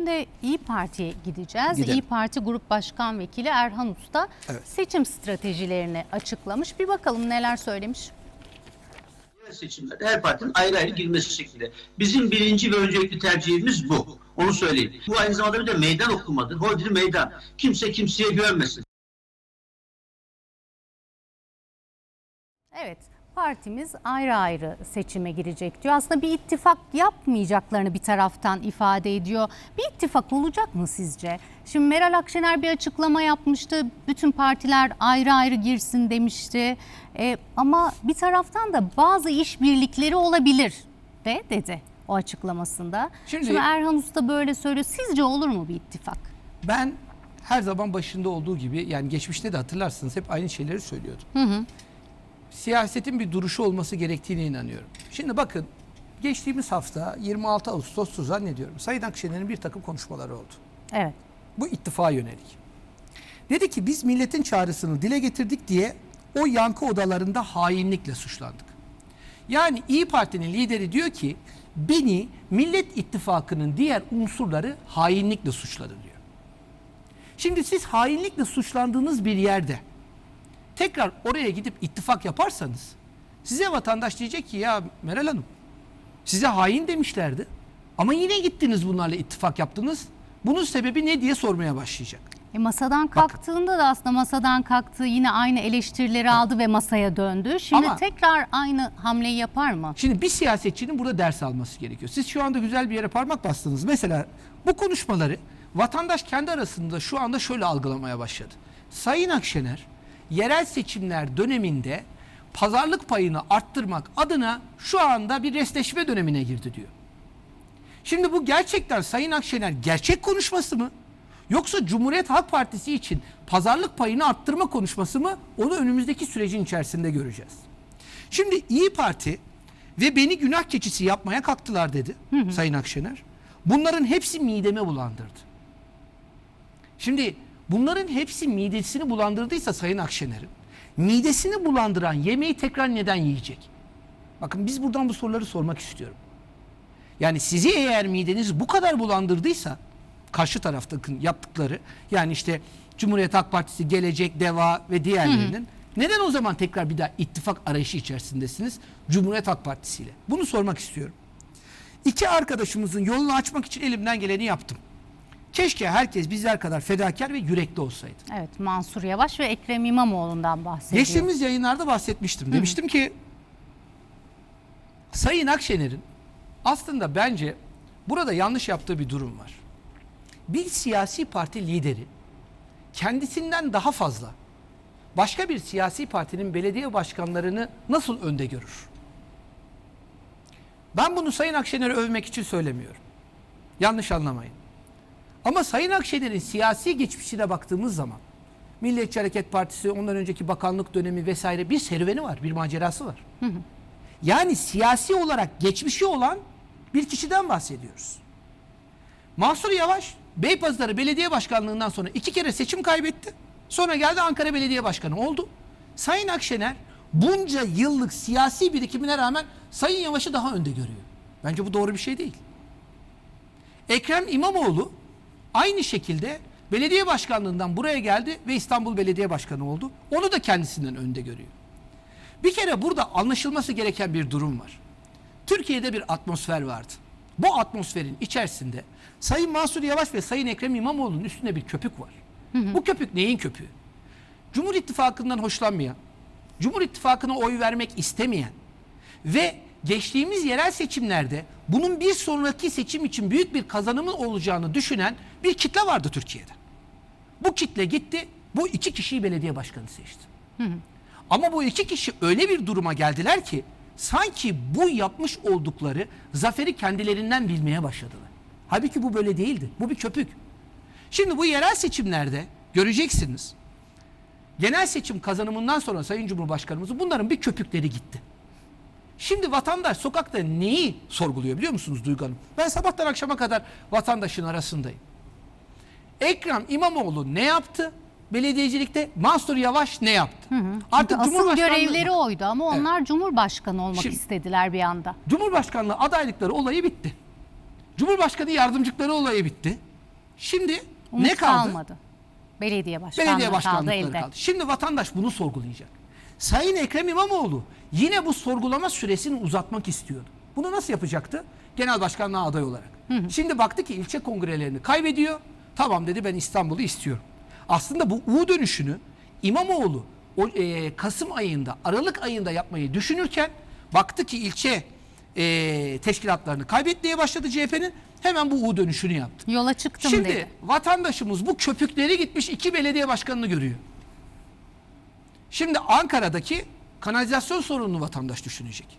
Şimdi İyi Parti'ye gideceğiz. Gidelim. İyi Parti Grup Başkan Vekili Erhan Usta Evet. seçim stratejilerini açıklamış. Bir bakalım neler söylemiş. Seçimlerde her partinin ayrı ayrı girmesi şeklinde. Bizim birinci ve öncelikli tercihimiz bu. Onu söyleyeyim. Bu aynı zamanda bir de meydan okumadır. Hodri meydan. Kimse kimseye güvenmesin. Evet, partimiz ayrı ayrı seçime girecek diyor. Aslında bir ittifak yapmayacaklarını bir taraftan ifade ediyor. Bir ittifak olacak mı sizce? Şimdi Meral Akşener bir açıklama yapmıştı. Bütün partiler ayrı ayrı girsin demişti. E, ama bir taraftan da bazı işbirlikleri olabilir de dedi o açıklamasında. Şimdi- Şimdi, Erhan Usta böyle söylüyor. Sizce olur mu bir ittifak? Ben her zaman başında olduğu gibi yani geçmişte de hatırlarsınız hep aynı şeyleri söylüyordum. Siyasetin bir duruşu olması gerektiğine inanıyorum. Şimdi bakın geçtiğimiz hafta 26 Ağustos'tu zannediyorum. Sayın Akşener'in bir takım konuşmaları oldu. Evet. Bu ittifa yönelik. Dedi ki biz milletin çağrısını dile getirdik diye o yankı odalarında hainlikle suçlandık. Yani İyi Parti'nin lideri diyor ki beni Millet İttifakı'nın diğer unsurları hainlikle suçladı diyor. Şimdi siz hainlikle suçlandığınız bir yerde tekrar oraya gidip ittifak yaparsanız size vatandaş diyecek ki ya Meral Hanım size hain demişlerdi ama yine gittiniz bunlarla ittifak yaptınız. Bunun sebebi ne diye sormaya başlayacak. E masadan kalktığında da aslında masadan kalktı yine aynı eleştirileri aldı ve masaya döndü. Şimdi Ama- tekrar aynı hamleyi yapar mı? Şimdi bir siyasetçinin burada ders alması gerekiyor. Siz şu anda güzel bir yere parmak bastınız. Mesela bu konuşmaları vatandaş kendi arasında şu anda şöyle algılamaya başladı. Sayın Akşener yerel seçimler döneminde pazarlık payını arttırmak adına şu anda bir restleşme dönemine girdi diyor. Şimdi bu gerçekten Sayın Akşener gerçek konuşması mı? Yoksa Cumhuriyet Halk Partisi için pazarlık payını arttırma konuşması mı? Onu önümüzdeki sürecin içerisinde göreceğiz. Şimdi İyi Parti ve beni günah keçisi yapmaya kalktılar dedi Sayın Akşener. Bunların hepsi mideme bulandırdı. Şimdi bunların hepsi midesini bulandırdıysa Sayın Akşener'in midesini bulandıran yemeği tekrar neden yiyecek? Bakın biz buradan bu soruları sormak istiyorum. Yani sizi eğer mideniz bu kadar bulandırdıysa karşı taraftakın yaptıkları yani işte Cumhuriyet Halk Partisi, Gelecek, Deva ve diğerlerinin neden o zaman tekrar bir daha ittifak arayışı içerisindesiniz Cumhuriyet Halk Partisi ile? Bunu sormak istiyorum. İki arkadaşımızın yolunu açmak için elimden geleni yaptım. Keşke herkes bizler kadar fedakar ve yürekli olsaydı. Evet Mansur Yavaş ve Ekrem İmamoğlu'ndan bahsediyor. Geçtiğimiz yayınlarda bahsetmiştim. Demiştim ki Sayın Akşener'in aslında bence burada yanlış yaptığı bir durum var. Bir siyasi parti lideri kendisinden daha fazla başka bir siyasi partinin belediye başkanlarını nasıl önde görür? Ben bunu Sayın Akşener'i övmek için söylemiyorum. Yanlış anlamayın. Ama Sayın Akşener'in siyasi geçmişine baktığımız zaman Milliyetçi Hareket Partisi ondan önceki bakanlık dönemi vesaire bir serüveni var, bir macerası var. Yani siyasi olarak geçmişi olan bir kişiden bahsediyoruz. Mansur Yavaş Beypazarı Belediye Başkanlığından sonra iki kere seçim kaybetti. Sonra geldi Ankara Belediye Başkanı oldu. Sayın Akşener bunca yıllık siyasi birikimine rağmen Sayın Yavaş'ı daha önde görüyor. Bence bu doğru bir şey değil. Ekrem İmamoğlu aynı şekilde belediye başkanlığından buraya geldi ve İstanbul Belediye Başkanı oldu. Onu da kendisinden önde görüyor. Bir kere burada anlaşılması gereken bir durum var. Türkiye'de bir atmosfer vardı. Bu atmosferin içerisinde Sayın Mansur Yavaş ve Sayın Ekrem İmamoğlu'nun üstünde bir köpük var. Bu köpük neyin köpüğü? Cumhur İttifakı'ndan hoşlanmayan, Cumhur İttifakı'na oy vermek istemeyen ve geçtiğimiz yerel seçimlerde bunun bir sonraki seçim için büyük bir kazanımın olacağını düşünen bir kitle vardı Türkiye'de. Bu kitle gitti, bu iki kişiyi belediye başkanı seçti. Ama bu iki kişi öyle bir duruma geldiler ki sanki bu yapmış oldukları zaferi kendilerinden bilmeye başladılar. Halbuki bu böyle değildi. Bu bir köpük. Şimdi bu yerel seçimlerde göreceksiniz. Genel seçim kazanımından sonra Sayın Cumhurbaşkanımızın bunların bir köpükleri gitti. Şimdi vatandaş sokakta neyi sorguluyor biliyor musunuz Duygu Hanım? Ben sabahtan akşama kadar vatandaşın arasındayım. Ekrem İmamoğlu ne yaptı? Belediyecilikte Mansur Yavaş ne yaptı? Çünkü asıl Cumhurbaşkanlığı- görevleri oydu ama onlar Cumhurbaşkanı olmak Şimdi- istediler bir anda. Cumhurbaşkanlığı adaylıkları olayı bitti. Cumhurbaşkanı yardımcılıkları olayı bitti. Şimdi Umut ne kaldı? kalmadı. Belediye başkanlığı Belediye kaldı başkanlıkları elde. kaldı. Şimdi vatandaş bunu sorgulayacak. Sayın Ekrem İmamoğlu yine bu sorgulama süresini uzatmak istiyordu. Bunu nasıl yapacaktı? Genel başkanlığa aday olarak. Şimdi baktı ki ilçe kongrelerini kaybediyor. Tamam dedi ben İstanbul'u istiyorum. Aslında bu U dönüşünü İmamoğlu o e, Kasım ayında, Aralık ayında yapmayı düşünürken baktı ki ilçe e, teşkilatlarını kaybetmeye başladı CHP'nin. Hemen bu U dönüşünü yaptı. Yola çıktım Şimdi dedi. vatandaşımız bu köpükleri gitmiş iki belediye başkanını görüyor. Şimdi Ankara'daki kanalizasyon sorununu vatandaş düşünecek.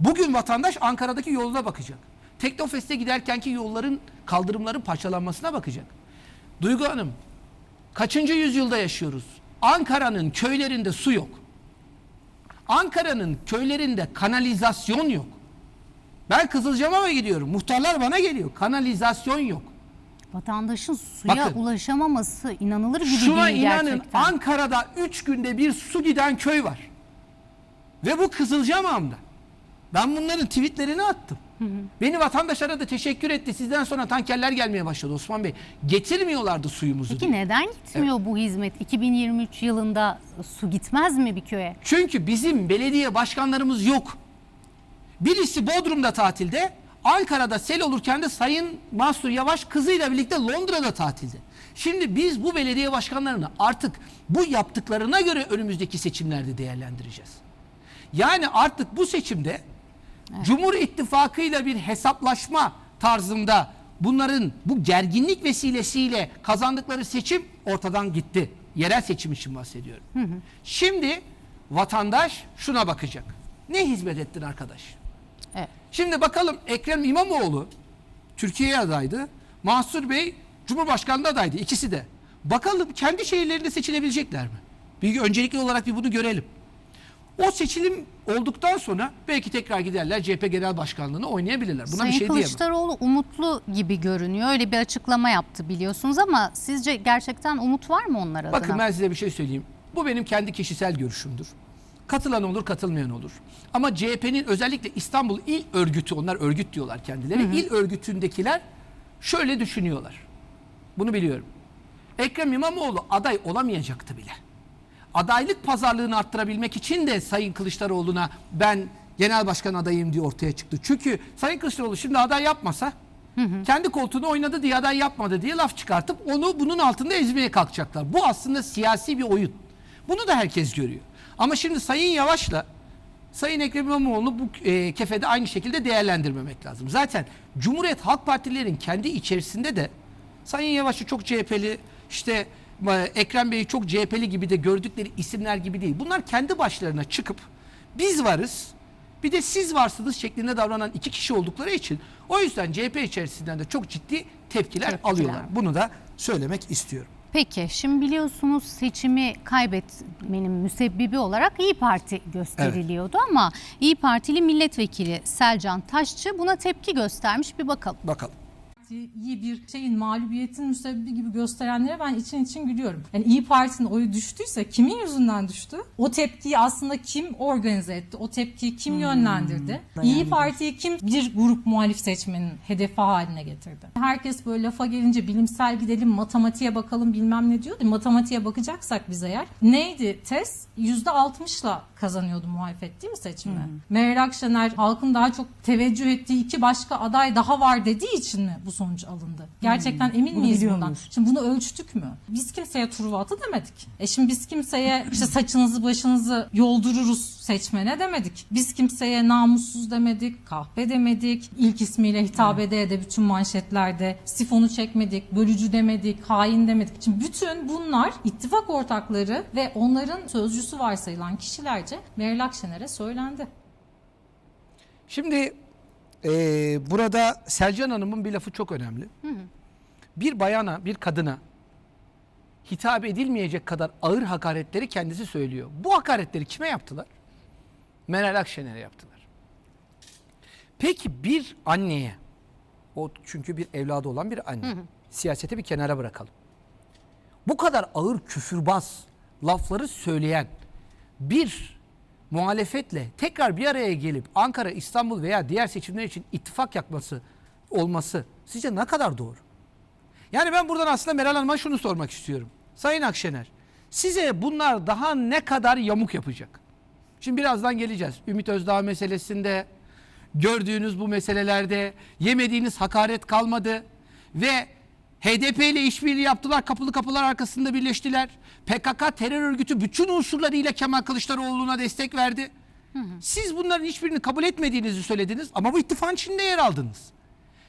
Bugün vatandaş Ankara'daki yoluna bakacak. Teknofest'e giderkenki yolların, kaldırımların parçalanmasına bakacak. Duygu Hanım, kaçıncı yüzyılda yaşıyoruz? Ankara'nın köylerinde su yok. Ankara'nın köylerinde kanalizasyon yok. Ben Kızılcamam'a gidiyorum. Muhtarlar bana geliyor. Kanalizasyon yok. Vatandaşın suya Bakın. ulaşamaması inanılır gibi Şuna değil inanın gerçekten. Ankara'da 3 günde bir su giden köy var. Ve bu Kızılcamam'da. Ben bunların tweetlerini attım. Beni vatandaşlara da teşekkür etti. Sizden sonra tankerler gelmeye başladı Osman Bey. Getirmiyorlardı suyumuzu. Peki diye. neden gitmiyor bu hizmet? 2023 yılında su gitmez mi bir köye? Çünkü bizim belediye başkanlarımız yok. Birisi Bodrum'da tatilde, Ankara'da sel olurken de Sayın Mansur Yavaş kızıyla birlikte Londra'da tatilde. Şimdi biz bu belediye başkanlarını artık bu yaptıklarına göre önümüzdeki seçimlerde değerlendireceğiz. Yani artık bu seçimde Cumhur İttifakı'yla bir hesaplaşma tarzında bunların bu gerginlik vesilesiyle kazandıkları seçim ortadan gitti. Yerel seçim için bahsediyorum. Şimdi vatandaş şuna bakacak. Ne hizmet ettin arkadaş? Evet. Şimdi bakalım Ekrem İmamoğlu Türkiye'ye adaydı. Mansur Bey Cumhurbaşkanlığı adaydı. ikisi de. Bakalım kendi şehirlerinde seçilebilecekler mi? Bir öncelikli olarak bir bunu görelim. O seçilim olduktan sonra belki tekrar giderler CHP Genel Başkanlığı'nı oynayabilirler. Buna Sayın bir şey diyemem. Kılıçdaroğlu umutlu gibi görünüyor. Öyle bir açıklama yaptı biliyorsunuz ama sizce gerçekten umut var mı onlar adına? Bakın ben size bir şey söyleyeyim. Bu benim kendi kişisel görüşümdür. Katılan olur, katılmayan olur. Ama CHP'nin özellikle İstanbul İl Örgütü, onlar örgüt diyorlar kendileri. İl örgütündekiler şöyle düşünüyorlar. Bunu biliyorum. Ekrem İmamoğlu aday olamayacaktı bile. Adaylık pazarlığını arttırabilmek için de Sayın Kılıçdaroğlu'na ben genel başkan adayım diye ortaya çıktı. Çünkü Sayın Kılıçdaroğlu şimdi aday yapmasa kendi koltuğunu oynadı diye aday yapmadı diye laf çıkartıp onu bunun altında ezmeye kalkacaklar. Bu aslında siyasi bir oyun. Bunu da herkes görüyor. Ama şimdi Sayın Yavaş'la Sayın Ekrem İmamoğlu'nu bu e, kefede aynı şekilde değerlendirmemek lazım. Zaten Cumhuriyet Halk Partilerin kendi içerisinde de Sayın Yavaş'ı çok CHP'li işte e, Ekrem Bey'i çok CHP'li gibi de gördükleri isimler gibi değil. Bunlar kendi başlarına çıkıp biz varız bir de siz varsınız şeklinde davranan iki kişi oldukları için o yüzden CHP içerisinden de çok ciddi tepkiler, Tepkiler. alıyorlar. Bunu da söylemek istiyorum. Peki şimdi biliyorsunuz seçimi kaybetmenin müsebbibi olarak İyi Parti gösteriliyordu ama İyi Partili milletvekili Selcan Taşçı buna tepki göstermiş bir bakalım. Bakalım. İyi bir şeyin mağlubiyetin müsebbibi gibi gösterenlere ben için için gülüyorum. Yani İyi Parti'nin oyu düştüyse kimin yüzünden düştü? O tepkiyi aslında kim organize etti? O tepkiyi kim yönlendirdi? İyi Parti'yi kim bir grup muhalif seçmenin hedefi haline getirdi? Herkes böyle lafa gelince bilimsel gidelim, matematiğe bakalım bilmem ne diyordu. Matematiğe bakacaksak biz eğer neydi tez? %60'la kazanıyordu muhalefet değil mi seçimde? Meral Akşener halkın daha çok teveccüh ettiği iki başka aday daha var dediği için mi bu sonuç alındı? Gerçekten emin miyiz bundan? Şimdi bunu ölçtük mü? Biz kimseye turva atı demedik. E şimdi biz kimseye işte saçınızı başınızı yoldururuz seçmene demedik. Biz kimseye namussuz demedik, kahpe demedik. İlk ismiyle hitap ede ede bütün manşetlerde sifonu çekmedik, bölücü demedik, hain demedik. Şimdi bütün bunlar ittifak ortakları ve onların sözcüsü varsayılan kişilerce Meral Akşener'e söylendi. Şimdi eee, burada Selcan Hanım'ın bir lafı çok önemli. Bir bayana, bir kadına hitap edilmeyecek kadar ağır hakaretleri kendisi söylüyor. Bu hakaretleri kime yaptılar? Meral Akşener'e yaptılar. Peki bir anneye, o çünkü bir evladı olan bir anne, siyaseti bir kenara bırakalım. Bu kadar ağır küfürbaz lafları söyleyen bir muhalefetle tekrar bir araya gelip Ankara, İstanbul veya diğer seçimler için ittifak yapması olması sizce ne kadar doğru? Yani ben buradan aslında Meral Hanım'a şunu sormak istiyorum. Sayın Akşener, size bunlar daha ne kadar yamuk yapacak? Şimdi birazdan geleceğiz. Ümit Özdağ meselesinde, gördüğünüz bu meselelerde yemediğiniz hakaret kalmadı ve HDP ile işbirliği yaptılar. Kapılı kapılar arkasında birleştiler. PKK terör örgütü bütün unsurlarıyla Kemal Kılıçdaroğlu'na destek verdi. Siz bunların hiçbirini kabul etmediğinizi söylediniz ama bu ittifakın içinde yer aldınız.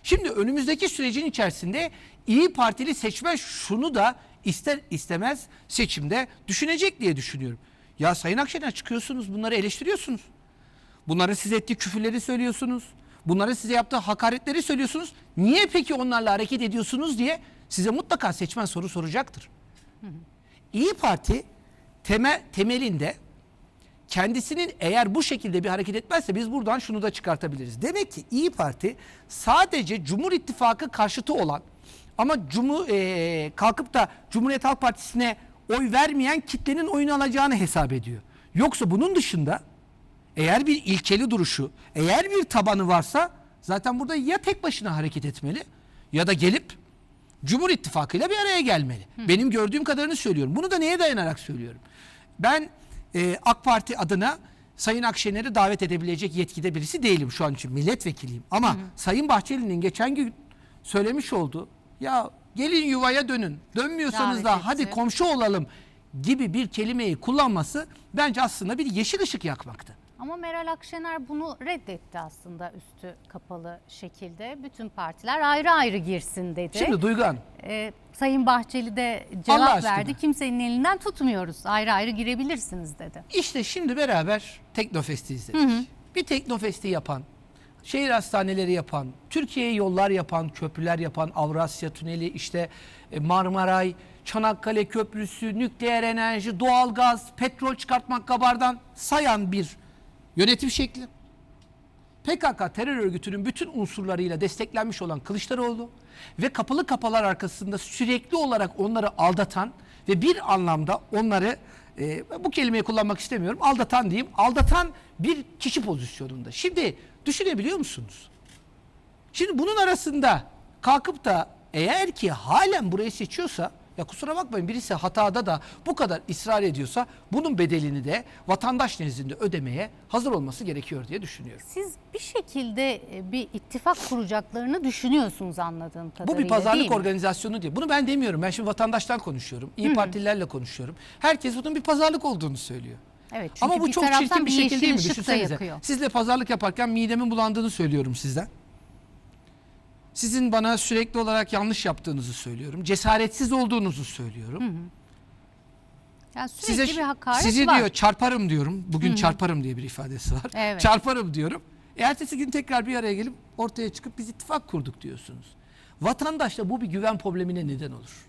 Şimdi önümüzdeki sürecin içerisinde İyi Partili seçmen şunu da ister istemez seçimde düşünecek diye düşünüyorum. Ya Sayın Akşener çıkıyorsunuz bunları eleştiriyorsunuz. Bunların size ettiği küfürleri söylüyorsunuz. Bunların size yaptığı hakaretleri söylüyorsunuz. Niye peki onlarla hareket ediyorsunuz diye size mutlaka seçmen soru soracaktır. İyi Parti temel, temelinde kendisinin eğer bu şekilde bir hareket etmezse biz buradan şunu da çıkartabiliriz. Demek ki İyi Parti sadece Cumhur İttifakı karşıtı olan ama Cumhur, eee, kalkıp da Cumhuriyet Halk Partisi'ne oy vermeyen kitlenin oyunu alacağını hesap ediyor. Yoksa bunun dışında eğer bir ilkeli duruşu, eğer bir tabanı varsa zaten burada ya tek başına hareket etmeli ya da gelip Cumhur İttifakı ile bir araya gelmeli. Benim gördüğüm kadarını söylüyorum. Bunu da neye dayanarak söylüyorum? Ben e, AK Parti adına Sayın Akşener'i davet edebilecek yetkide birisi değilim şu an için milletvekiliyim. Ama Sayın Bahçeli'nin geçen gün söylemiş olduğu ya gelin yuvaya dönün dönmüyorsanız Davet da etti. hadi komşu olalım gibi bir kelimeyi kullanması bence aslında bir yeşil ışık yakmaktı. Ama Meral Akşener bunu reddetti aslında üstü kapalı şekilde. Bütün partiler ayrı ayrı girsin dedi. Şimdi Duygu Hanım, Ee, Sayın Bahçeli de cevap verdi. Kimsenin elinden tutmuyoruz. Ayrı ayrı girebilirsiniz dedi. İşte şimdi beraber Teknofest'i izledik. Bir Teknofest'i yapan, şehir hastaneleri yapan, Türkiye'ye yollar yapan, köprüler yapan, Avrasya Tüneli, işte e, Marmaray, Çanakkale Köprüsü, nükleer enerji, doğalgaz, petrol çıkartmak kabardan sayan bir yönetim şekli. PKK terör örgütünün bütün unsurlarıyla desteklenmiş olan Kılıçdaroğlu ve kapalı kapalar arkasında sürekli olarak onları aldatan ve bir anlamda onları e, bu kelimeyi kullanmak istemiyorum aldatan diyeyim aldatan bir kişi pozisyonunda. Şimdi düşünebiliyor musunuz? Şimdi bunun arasında kalkıp da eğer ki halen burayı seçiyorsa ya kusura bakmayın birisi hatada da bu kadar ısrar ediyorsa bunun bedelini de vatandaş nezdinde ödemeye hazır olması gerekiyor diye düşünüyorum. Siz bir şekilde e, bir ittifak kuracaklarını düşünüyorsunuz anladığım kadarıyla Bu bir değil pazarlık mi? organizasyonu diye. Bunu ben demiyorum. Ben şimdi vatandaştan konuşuyorum. İyi Partililerle konuşuyorum. Herkes bunun bir pazarlık olduğunu söylüyor. Evet, Ama bu çok çirkin bir bir şekil yeşil değil mi? Düşünsenize. yakıyor. Sizle pazarlık yaparken midemin bulandığını söylüyorum sizden. Sizin bana sürekli olarak yanlış yaptığınızı söylüyorum. Cesaretsiz olduğunuzu söylüyorum. Yani sürekli bir hakaret sizi var. diyor çarparım diyorum. Bugün çarparım diye bir ifadesi var. Evet. Çarparım diyorum. E, ertesi gün tekrar bir araya gelip ortaya çıkıp biz ittifak kurduk diyorsunuz. Vatandaşta bu bir güven problemine neden olur.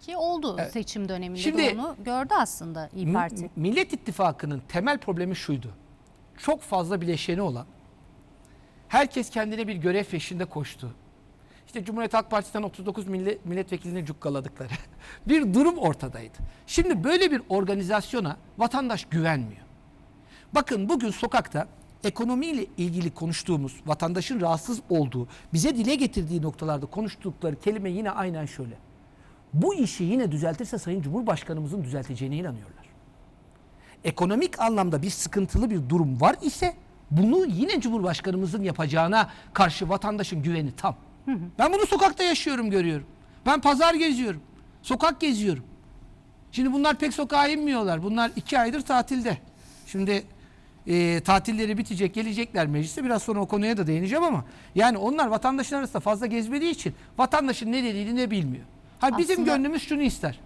Ki oldu seçim döneminde Şimdi- de onu gördü aslında İyi Parti. Millet İttifakı'nın temel problemi şuydu. Çok fazla bileşeni olan, herkes kendine bir görev peşinde koştu. İşte Cumhuriyet Halk Partisi'nden 39 millet, milletvekilini cukkaladıkları bir durum ortadaydı. Şimdi böyle bir organizasyona vatandaş güvenmiyor. Bakın bugün sokakta ekonomiyle ilgili konuştuğumuz, vatandaşın rahatsız olduğu, bize dile getirdiği noktalarda konuştukları kelime yine aynen şöyle. Bu işi yine düzeltirse Sayın Cumhurbaşkanımızın düzelteceğine inanıyorlar. Ekonomik anlamda bir sıkıntılı bir durum var ise bunu yine Cumhurbaşkanımızın yapacağına karşı vatandaşın güveni tam. Ben bunu sokakta yaşıyorum, görüyorum. Ben pazar geziyorum, sokak geziyorum. Şimdi bunlar pek sokağa inmiyorlar. Bunlar iki aydır tatilde. Şimdi e, tatilleri bitecek, gelecekler meclise. Biraz sonra o konuya da değineceğim ama yani onlar vatandaşın arasında fazla gezmediği için vatandaşın ne dediğini ne bilmiyor. Ha bizim Aslında- gönlümüz şunu ister.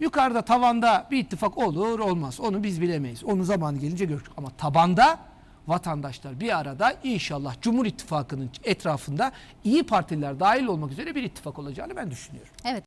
Yukarıda tavanda bir ittifak olur olmaz. Onu biz bilemeyiz. Onu zaman gelince görürüz. Ama tabanda vatandaşlar bir arada inşallah Cumhur İttifakı'nın etrafında iyi partiler dahil olmak üzere bir ittifak olacağını ben düşünüyorum. Evet